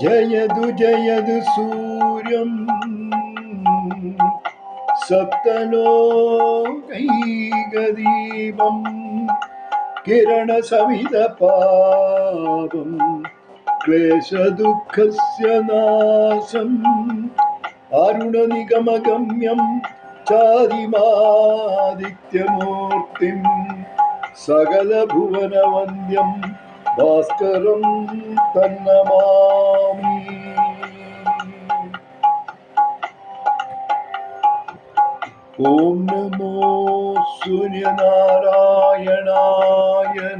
ജയതു ജയതു സൂര്യം. സപ്തലോകൈകദീപം കിരണസമിതപാപം ക്ലേശദുഃഖസ്യ നാശം അരുണനിഗമഗമ്യം ചാരിമാദിത്യമൂർത്തിം സകലഭുവനവന്ദ്യം ഭാസ്കരം തന്നമാമി ഓം നമോ സൂര്യനാരായണായ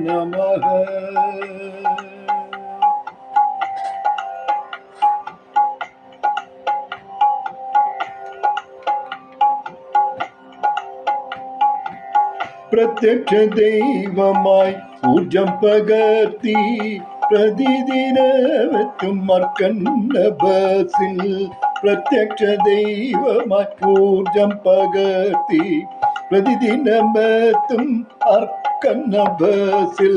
നമഃ പ്രത്യക്ഷ ദൈവമായി ഊർജം പകർത്തി പ്രതിദിനമെത്തും മർക്കണ്ട ബസിൽ പ്രത്യക്ഷ ദൈവമായി ഊർജം പകർത്തി പ്രതിദിനമെത്തും അർക്കന്ന ബസിൽ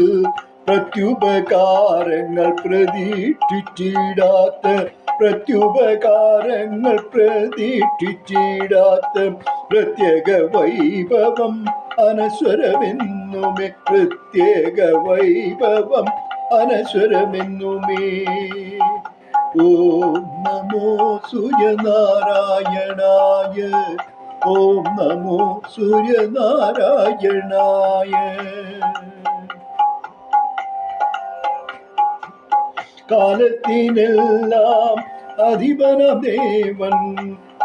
പ്രത്യുപകാരങ്ങൾ പ്രതീക്ഷിച്ചിടാത്ത പ്രത്യുപകാരങ്ങൾ പ്രതീക്ഷിച്ചിടാത്ത പ്രത്യേക വൈഭവം അനശ്വരമെന്നുമേ പ്രത്യേക വൈഭവം അനശ്വരമെന്നുമേ ഓം നമോ സൂര്യനാരായണായ ഓം നമോ സൂര്യനാരായണായ. കാലത്തിനെല്ലാം അധിപന ദേവൻ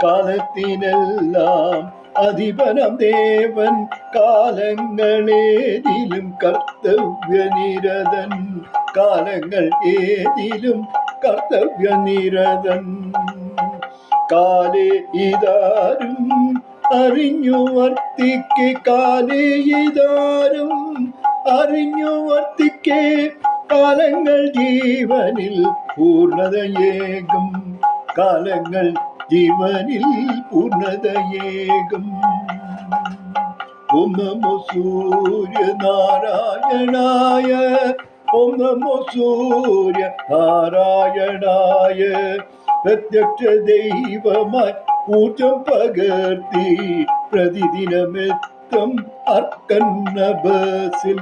കാലത്തിനെല്ലാം അധിപനം ദേവൻ കാലങ്ങളേതിലും കർത്തവ്യനിരതൻ. കാലങ്ങൾ ഏതിലും കർത്തവ്യനിരതൻ. കാലേ ഇതാരും അറിഞ്ഞു വർത്തിക്ക് കാലേ ഇതാരും അറിഞ്ഞു വർത്തിക്ക്. കാലങ്ങൾ ജീവനിൽ പൂർണതയേകും കാലങ്ങൾ ജീവനിൽ പൂർണതയേകും ഓം നമോ സൂര്യനാരായണായ ഓം നമോ സൂര്യ നാരായണായ പ്രത്യക്ഷ ദൈവമായി ഊർജം പകർത്തി പ്രതിദിനമെത്തും അർക്കന്ന ബസിൽ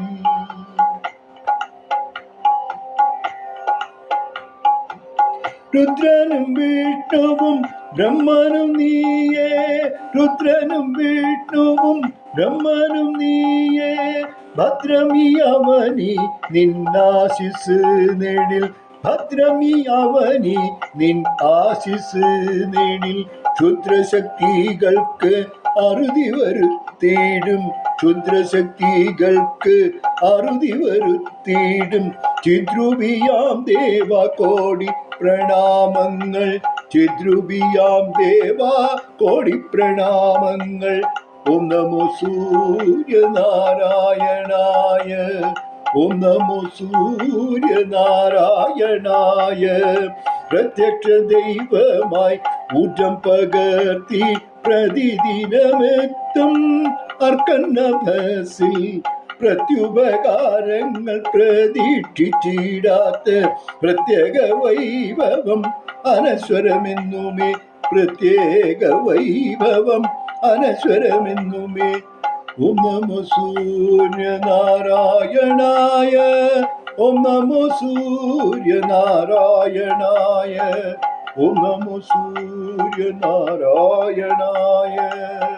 രുദ്രനും വിഷ്ണുവും ബ്രഹ്മനും നീയേ രുദ്രനും വിഷ്ണുവും. ബ്രഹ്മനും നീയേ ഭദ്രമി അവനി നിന്നാശിസ് നേടിൽ ഭദ്രമി അവനി നിൻ ആശിസ് നേടിൽ ക്ഷുദ്രശക്തികൾക്ക് അറുതി വരുത്തിയിടും ക്ഷുദ്രശക്തികൾക്ക് അറുതി വരുത്തിയിടും ചിദ്രുവിയാം ദേവ കോടി പ്രണാമങ്ങൾ ചിദ്രുവിയാം ദേവ കോടി പ്രണാമങ്ങൾ. ഓം നമോ സൂര്യനാരായണായ ഓം നമോ സൂര്യനാരായണായ. പ്രത്യക്ഷ ദൈവമായി ഊർജം പകർത്തി പ്രതിദിനമെത്തും അർക്കന്നഭസിൽ പ്രത്യുപകാരങ്ങൾ പ്രതീക്ഷിച്ചിടാത്ത പ്രത്യേക വൈഭവം അനശ്വരമെന്നുമേ പ്രത്യേക വൈഭവം. അനശ്വരമെന്നുമേ ഓം നമോ സൂര്യനാരായണായ ഓം നമോ സൂര്യനാരായണായ ഓം നമോ സൂര്യനാരായണായ.